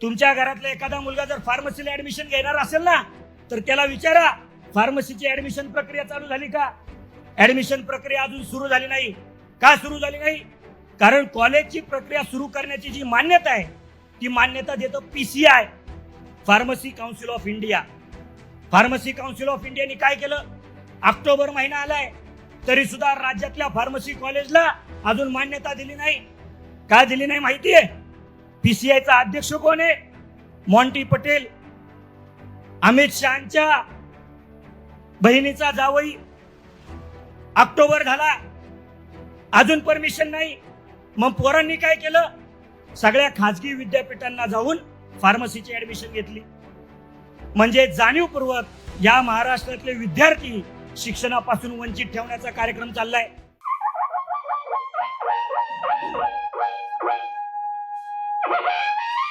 तुमच्या घरातला एखादा मुलगा जर फार्मसीला ऍडमिशन घेणार असेल ना तर त्याला विचारा फार्मसीची ऍडमिशन प्रक्रिया चालू झाली का? ऍडमिशन प्रक्रिया अजून सुरू झाली नाही. का सुरू झाली नाही? कारण कॉलेजची प्रक्रिया सुरू करण्याची जी मान्यता आहे ती मान्यता देतं PCI pharmacy council of India pharmacy council of इंडियाने काय केलं? ऑक्टोबर महिना आलाय तरी सुद्धा राज्यातल्या फार्मसी कॉलेजला अजून मान्यता दिली नाही. का दिली नाही माहिती आहे पीसीआयचा अध्यक्ष कोण आहे? मॉन्टी पटेल. अमित शहाच्या बहिणीचा जावई. ऑक्टोबर झाला. अजून परमिशन नाही. मग पोरांनी काय केलं? सगळ्या खाजगी विद्यापीठांना जाऊन फार्मसीची ऍडमिशन घेतली. म्हणजे जाणीवपूर्वक या महाराष्ट्रातले विद्यार्थी शिक्षणापासून वंचित ठेवण्याचा कार्यक्रम चाललाय. Woo-hoo!